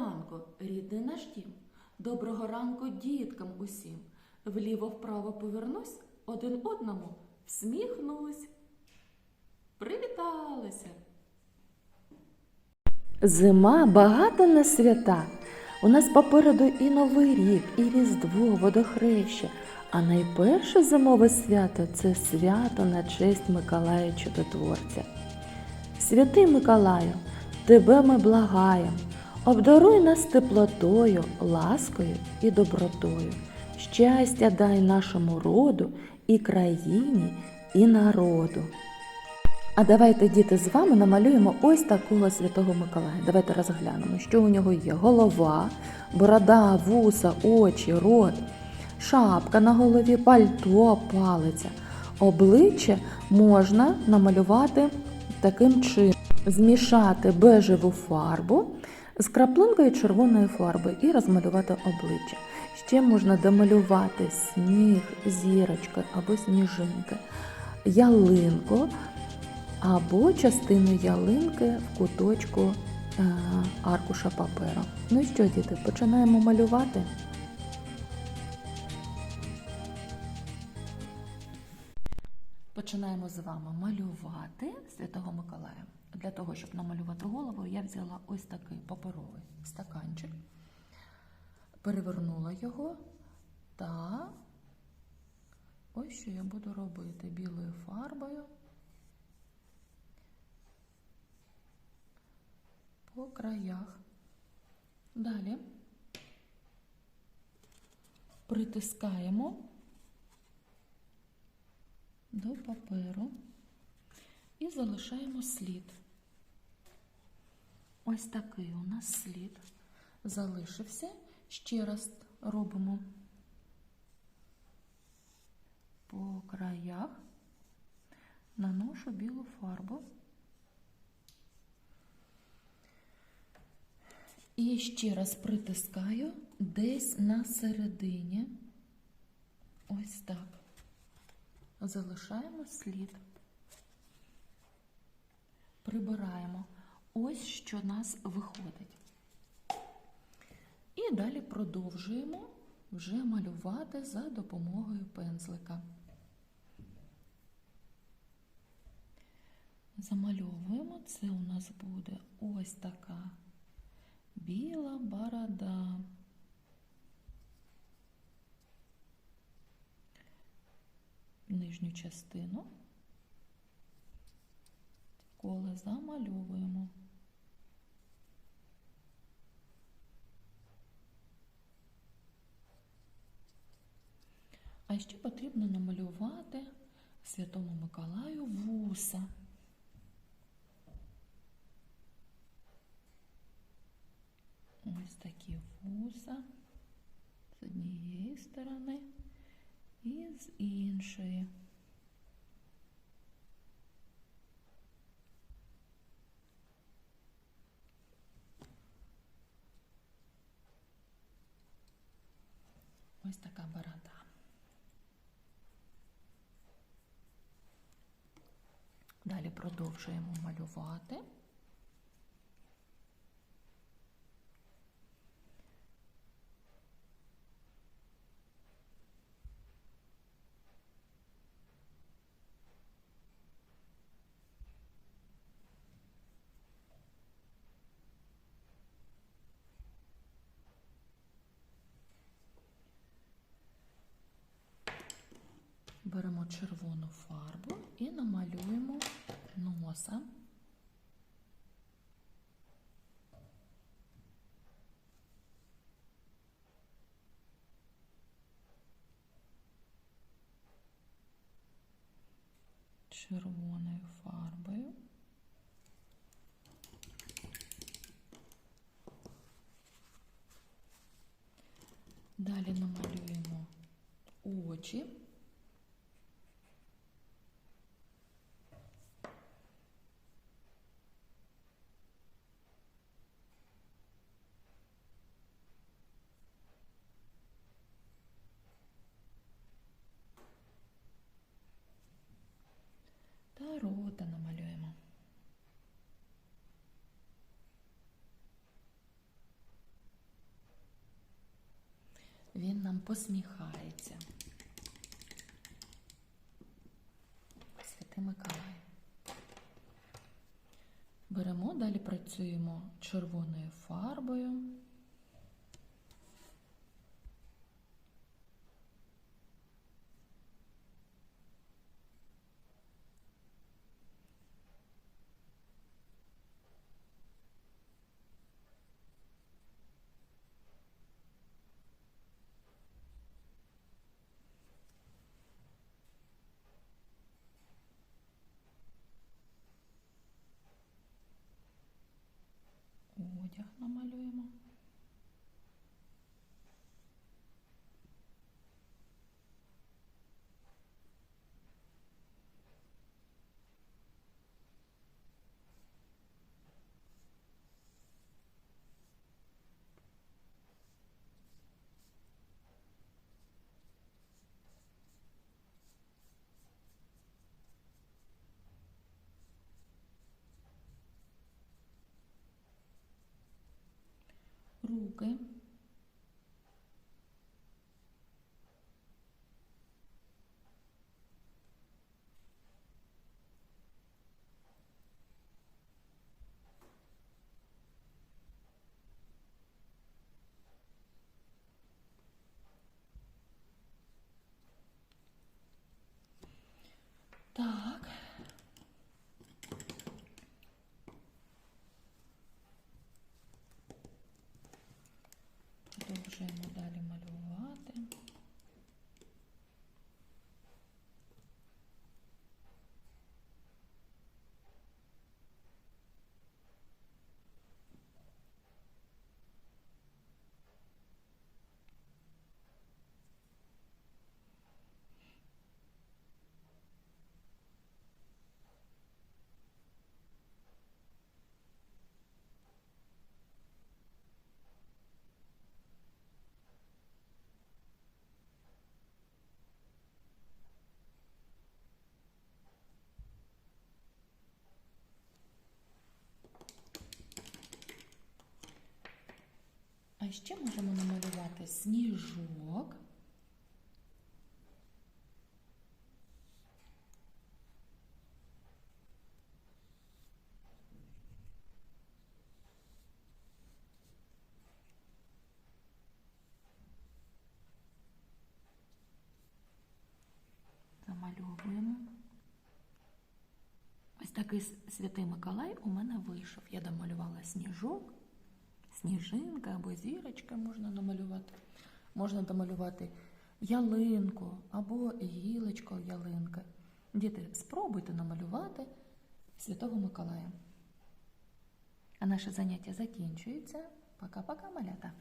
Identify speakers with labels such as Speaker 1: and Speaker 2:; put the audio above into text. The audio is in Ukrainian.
Speaker 1: Ранку, рідний наш дім. Доброго ранку діткам усім. Вліво-вправо повернусь, один одному всміхнусь. Привіталися!
Speaker 2: Зима багата на свята. У нас попереду і Новий рік, і Різдво, водохреща. А найперше зимове свято це свято на честь Миколая Чудотворця. Святий Миколаю, тебе ми благаєм, обдаруй нас теплотою, ласкою і добротою. Щастя дай нашому роду і країні, і народу. А давайте, діти, з вами намалюємо ось такого святого Миколая. Давайте розглянемо, що у нього є: голова, борода, вуса, очі, рот, шапка на голові, пальто, палиця. Обличчя можна намалювати таким чином: змішати бежеву фарбу з краплинкою червоної фарби і розмалювати обличчя. Ще можна домалювати сніг, зірочки або сніжинки, ялинку або частину ялинки в куточку е, аркуша паперу. Ну і що, діти, починаємо малювати. Починаємо з вами малювати Святого Миколая. Для того, щоб намалювати голову, я взяла ось такий паперовий стаканчик, перевернула його та ось що я буду робити білою фарбою. по краях. Далі притискаємо до паперу і залишаємо слід. Ось такий у нас слід залишився. Ще раз робимо по краях, наношу білу фарбу. І ще раз притискаю десь на середині. Ось так. Залишаємо слід. Прибираємо. Ось що нас виходить. І далі продовжуємо вже малювати за допомогою пензлика. Замальовуємо. Це у нас буде ось така біла борода. Нижню частину коле замальовуємо. А ще потрібно намалювати Святому Миколаю вуса. Ось такі вуса з однієї сторони і з іншої. Ось така борода. Далі продовжуємо малювати. Беремо червону фарбу і намалюємо носа. Червоною фарбою. Далі намалюємо очі. Рота намалюємо.
Speaker 1: Він нам посміхається. Святий Миколай. Беремо, далі працюємо червоною фарбою. Одяг намалюємо. Руки. Так. Продовжуємо далі малювати. А ще можемо намалювати сніжок. Замальовуємо. Ось такий святий Миколай у мене вийшов. Я домалювала сніжок, сніжинка або зірочка можна намалювати. Можна домалювати ялинку або гілочку ялинки. Діти, спробуйте намалювати Святого Миколая. А наше заняття закінчується. Пока-пока, малята.